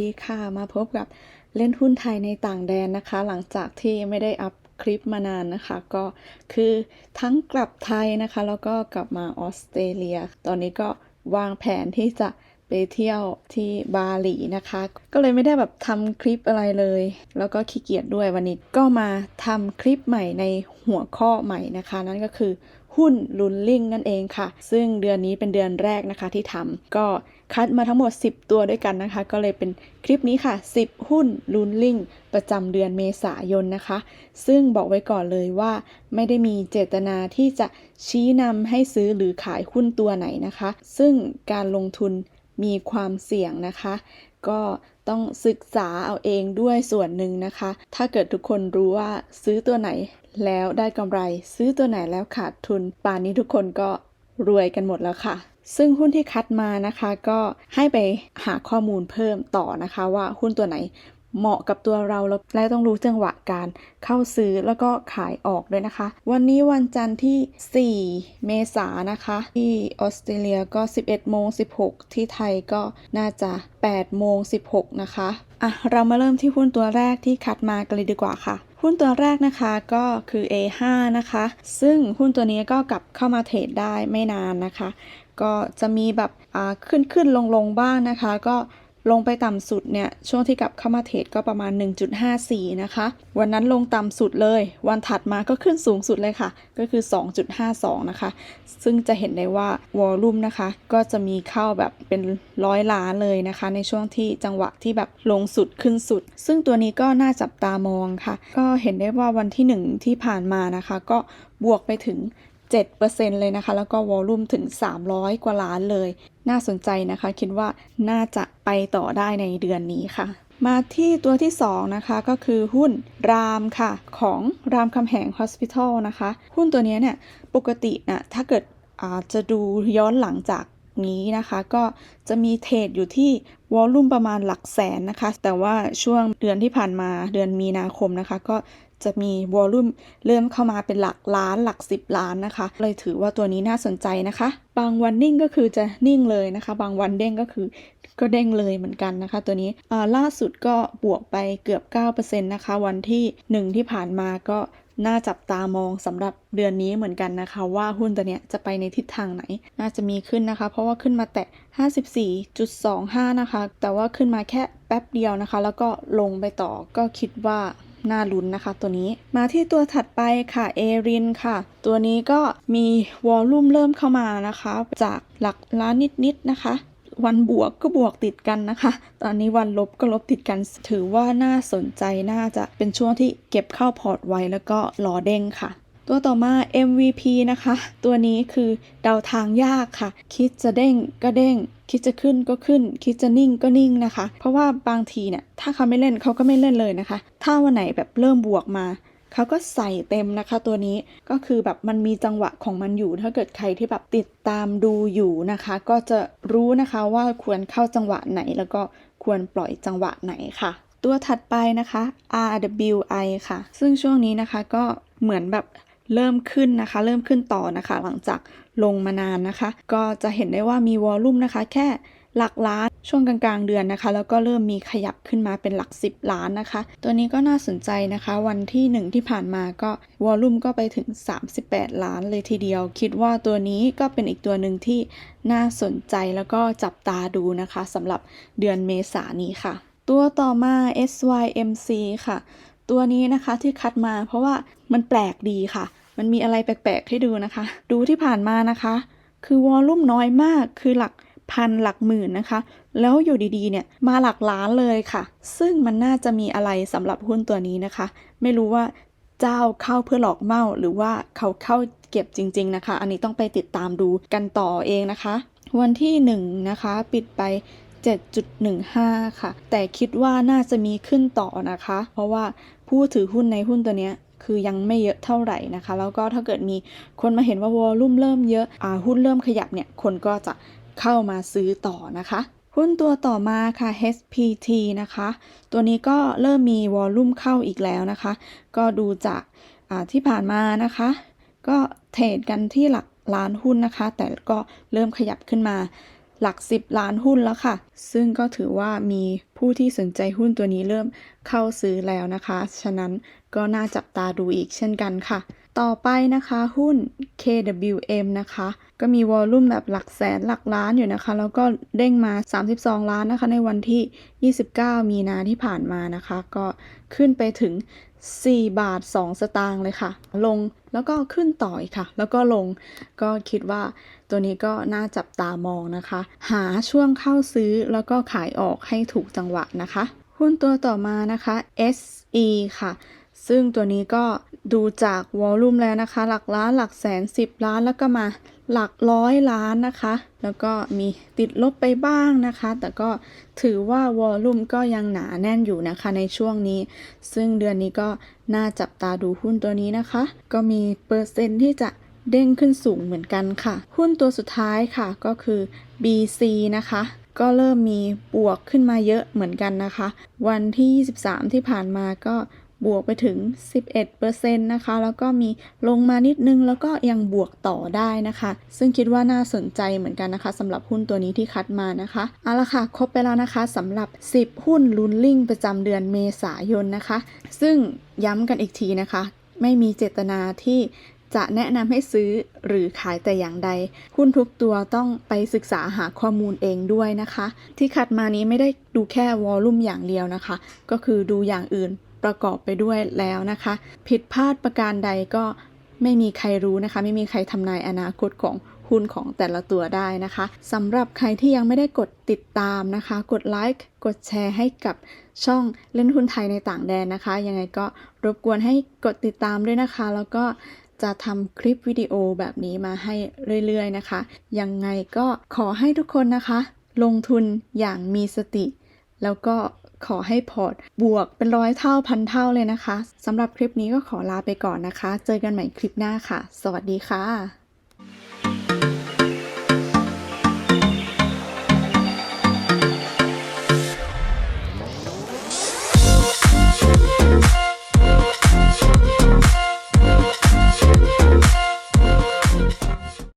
ดีค่ะ มาพบกับเล่นหุ้นไทยในต่างแดนนะคะ หลังจากที่ไม่ได้อัพคลิปมานานนะคะ ก็คือทั้งกลับไทยนะคะ แล้วก็กลับมาออสเตรเลีย ตอนนี้ก็วางแผนที่จะไปเที่ยวที่บาหลีนะคะ ก็เลยไม่ได้แบบทำคลิปอะไรเลย แล้วก็ขี้เกียจด้วยวันนี้ก็มาทำคลิปใหม่ในหัวข้อใหม่นะคะ นั่นก็คือหุ้นลุนลิงนั่นเองค่ะ ซึ่งเดือนนี้เป็นเดือนแรกนะคะที่ทำก็ คัดมาทั้งหมด 10 ตัวด้วยกันนะคะ ก็เลยเป็นคลิปนี้ค่ะ 10 หุ้นลุนลิงประจำเดือนเมษายนนะคะ ซึ่งบอกไว้ก่อนเลยว่าไม่ได้มีเจตนาที่จะชี้นำให้ซื้อหรือขายหุ้นตัวไหนนะคะ ซึ่งการลงทุนมีความเสี่ยงนะคะ ก็ต้องศึกษาเอาเองด้วยส่วนหนึ่งนะคะ ถ้าเกิดทุกคนรู้ว่าซื้อตัวไหนแล้วได้กำไร ซื้อตัวไหนแล้วขาดทุน ป่านนี้ทุกคนก็รวยกันหมดแล้วค่ะ ซึ่งหุ้นที่คัดมานะคะก็ให้ไปหาข้อมูลเพิ่มต่อนะคะว่าหุ้นตัวไหนเหมาะกับตัวเราและต้องรู้จังหวะการเข้าซื้อแล้วก็ขายออกด้วยนะคะ วันนี้วันจันทร์ที่ 4 เมษายนนะคะ ที่ออสเตรเลียก็ 11โมง16 ที่ไทยก็น่าจะ8โมง16 นะคะอะเรามาเริ่มที่หุ้นตัวแรกที่คัดมากันเลยดีกว่าค่ะ หุ้นตัวแรกนะคะก็คือ A5 นะคะ ซึ่งหุ้นตัวนี้ก็กลับเข้ามาเทรดได้ไม่นานนะคะ ก็จะมีแบบขึ้นขึ้นลงลงบ้างนะคะ ก็ ลงไปต่ำสุดเนี่ยช่วงที่กลับเข้ามาเทรดก็ประมาณ 1.54 นะคะ วันนั้นลงต่ำสุดเลย วันถัดมาก็ขึ้นสูงสุดเลยค่ะ ก็คือ 2.52 นะคะ ซึ่งจะเห็นได้ว่าวอลลุ่มนะคะ ก็จะมีเข้าแบบเป็นร้อยล้านเลยนะคะ ในช่วงที่จังหวะที่แบบลงสุดขึ้นสุด ซึ่งตัวนี้ก็น่าจับตามองค่ะ ก็เห็นได้ว่าวันที่ 1 ที่ผ่านมานะคะ ก็บวกไปถึง7%เลยนะคะ แล้วก็วอลลุ่มถึง 300 กว่าล้านเลย น่าสนใจนะคะ คิดว่าน่าจะไปต่อได้ในเดือนนี้ค่ะ มาที่ตัวที่ 2 นะคะ ก็คือหุ้นรามค่ะ ของรามคำแหง Hospital นะคะ หุ้นตัวนี้เนี่ยปกตินะถ้าเกิดอาจะดูย้อนหลังจากนี้นะคะก็จะมีเทรดอยู่ที่วอลลุ่มประมาณหลักแสนนะคะ แต่ว่าช่วงเดือนที่ผ่านมาเดือนมีนาคมนะคะ ก็ จะมีวอลลุ่มเริ่มเข้ามาเป็นหลักล้านหลัก 10 ล้านนะคะ เลยถือว่าตัวนี้น่าสนใจนะคะ บางวันนิ่งก็คือจะนิ่งเลยนะคะ บางวันเด้งก็คือก็เด้งเลยเหมือนกันนะคะ ตัวนี้ล่าสุดก็บวกไปเกือบ 9%นะคะ วันที่ 1 ที่ผ่านมาก็น่าจับตามองสำหรับเดือนนี้เหมือนกันนะคะ ว่าหุ้นตัวเนี้ยจะไปในทิศทางไหน น่าจะมีขึ้นนะคะ เพราะว่าขึ้นมาแตะ 54.25 นะคะ แต่ว่าขึ้นมาแค่แป๊บเดียวนะคะ แล้วก็ลงไปต่อก็คิดว่า น่าลุ้นนะคะตัวนี้ มาที่ตัวถัดไปค่ะเอรินค่ะ ตัวนี้ก็มีวอลลุ่มเริ่มเข้ามานะคะ จากหลักล้านนิดๆนะคะ วันบวกก็บวกติดกันนะคะ ตอนนี้วันลบก็ลบติดกัน ถือว่าน่าสนใจน่าจะเป็นช่วงที่เก็บเข้าพอร์ตไว้แล้วก็รอเด้งค่ะ ตัวต่อมา MVP นะคะ ตัวนี้คือเดาทางยากค่ะ คิดจะเด้งก็เด้ง คิดจะขึ้นก็ขึ้น คิดจะนิ่งก็นิ่งนะคะ เพราะว่าบางทีเนี่ยถ้าเขาไม่เล่นเขาก็ไม่เล่นเลยนะคะ ถ้าวันไหนแบบเริ่มบวกมาเขาก็ใส่เต็มนะคะตัวนี้ก็คือแบบมันมีจังหวะของมันอยู่ ถ้าเกิดใครที่แบบติดตามดูอยู่นะคะ ก็จะรู้นะคะว่าควรเข้าจังหวะไหนแล้วก็ควรปล่อยจังหวะไหนค่ะ ตัวถัดไปนะคะ RWI ค่ะ ซึ่งช่วงนี้นะคะก็เหมือนแบบ เริ่มขึ้นนะคะ เริ่มขึ้นต่อนะคะ หลังจากลงมานานนะคะ ก็จะเห็นได้ว่ามีวอลลุ่มนะคะ แค่หลักล้านช่วงกลางๆเดือนนะคะ แล้วก็เริ่มมีขยับขึ้นมาเป็นหลัก 10 ล้านนะคะ ตัวนี้ก็น่าสนใจนะคะ วันที่ 1 ที่ผ่านมาก็วอลลุ่มก็ไปถึง 38 ล้านเลยทีเดียว คิดว่าตัวนี้ก็เป็นอีกตัวหนึ่งที่น่าสนใจแล้วก็จับตาดูนะคะสำหรับเดือนเมษานี้ค่ะ ตัวต่อมา SYMC ค่ะ ตัวนี้นะคะที่คัดมาเพราะว่ามันแปลกดีค่ะ มันมีอะไรแปลกๆให้ดูนะคะ ดูที่ผ่านมานะคะ คือวอลลุ่มน้อยมากคือหลักพันหลักหมื่นนะคะ แล้วอยู่ดีๆเนี่ยมาหลักล้านเลยค่ะ ซึ่งมันน่าจะมีอะไรสำหรับหุ้นตัวนี้นะคะ ไม่รู้ว่าเจ้าเข้าเพื่อหลอกเมาหรือว่าเขาเข้าเก็บจริง ๆนะคะ อันนี้ต้องไปติดตามดูกันต่อเองนะคะ วันที่1นนะคะปิดไป 7.15 ค่ะ แต่คิดว่าน่าจะมีขึ้นต่อนะคะ เพราะว่าผู้ถือหุ้นในหุ้นตัวเนี้ยคือยังไม่เยอะเท่าไหร่นะคะ แล้วก็ถ้าเกิดมีคนมาเห็นว่าวอลลุ่มเริ่มเยอะอ่าหุ้นเริ่มขยับเนี่ย คนก็จะเข้ามาซื้อต่อนะคะ หุ้นตัวต่อมาค่ะ HPT นะคะ ตัวนี้ก็เริ่มมีวอลลุ่มเข้าอีกแล้วนะคะ ก็ดูจากที่ผ่านมานะคะ ก็เทรดกันที่หลักล้านหุ้นนะคะ แต่ก็เริ่มขยับขึ้นมา หลัก 10 ล้านหุ้นแล้วค่ะ ซึ่งก็ถือว่ามีผู้ที่สนใจหุ้นตัวนี้เริ่มเข้าซื้อแล้วนะคะ ฉะนั้นก็น่าจับตาดูอีกเช่นกันค่ะ ต่อไปนะคะหุ้น KWM นะคะ ก็มีวอลลุ่มแบบหลักแสนหลักล้านอยู่นะคะ แล้วก็เด้งมา 32 ล้านนะคะ ในวันที่ 29 มีนาที่ผ่านมานะคะ ก็ขึ้นไปถึง 4 บาท 2 สตางค์เลยค่ะ ลงแล้วก็ขึ้นต่ออีกค่ะ แล้วก็ลงก็คิดว่าตัวนี้ก็น่าจับตามองนะคะ หาช่วงเข้าซื้อแล้วก็ขายออกให้ถูกจังหวะนะคะ หุ้นตัวต่อมานะคะ SE ค่ะ ซึ่งตัวนี้ก็ ดูจากวอลลุ่มแล้วนะคะ หลักล้านหลักแสน10ล้านแล้วก็มาหลักร้อยล้านนะคะ แล้วก็มีติดลบไปบ้างนะคะ แต่ก็ถือว่าวอลลุ่มก็ยังหนาแน่นอยู่นะคะในช่วงนี้ ซึ่งเดือนนี้ก็น่าจับตาดูหุ้นตัวนี้นะคะ ก็มีเปอร์เซ็นต์ที่จะเด้งขึ้นสูงเหมือนกันค่ะ หุ้นตัวสุดท้ายค่ะก็คือ BC นะคะ ก็เริ่มมีบวกขึ้นมาเยอะเหมือนกันนะคะ วันที่ 23 ที่ผ่านมาก็ บวกไปถึง 11%นะคะ แล้วก็มีลงมานิดนึงแล้วก็ยังบวกต่อได้นะคะ ซึ่งคิดว่าน่าสนใจเหมือนกันนะคะสำหรับหุ้นตัวนี้ที่คัดมานะคะเอาละค่ะครบไปแล้วนะคะสำหรับ 10 หุ้นลุ้นลิงประจำเดือนเมษายนนะคะ ซึ่งย้ำกันอีกทีนะคะ ไม่มีเจตนาที่จะแนะนำให้ซื้อหรือขายแต่อย่างใด หุ้นทุกตัวต้องไปศึกษาหาข้อมูลเองด้วยนะคะ ที่คัดมานี้ไม่ได้ดูแค่วอลลุ่มอย่างเดียวนะคะ ก็คือดูอย่างอื่น ประกอบไปด้วยแล้วนะคะ ผิดพลาดประการใดก็ไม่มีใครรู้นะคะ ไม่มีใครทำนายอนาคตของหุ้นของแต่ละตัวได้นะคะสำหรับใครที่ยังไม่ได้กดติดตามนะคะ กดไลค์กดแชร์ให้กับช่องเล่นหุ้นไทยในต่างแดนนะคะ ยังไงก็รบกวนให้กดติดตามด้วยนะคะ แล้วก็จะทำคลิปวิดีโอแบบนี้มาให้เรื่อยๆนะคะ ยังไงก็ขอให้ทุกคนนะคะ ลงทุนอย่างมีสติ แล้วก็ ขอให้พอร์ตบวกเป็นร้อยเท่าพันเท่าเลยนะคะสำหรับคลิปนี้ก็ขอลาไปก่อนนะคะ เจอกันใหม่คลิปหน้าค่ะ สวัสดีค่ะ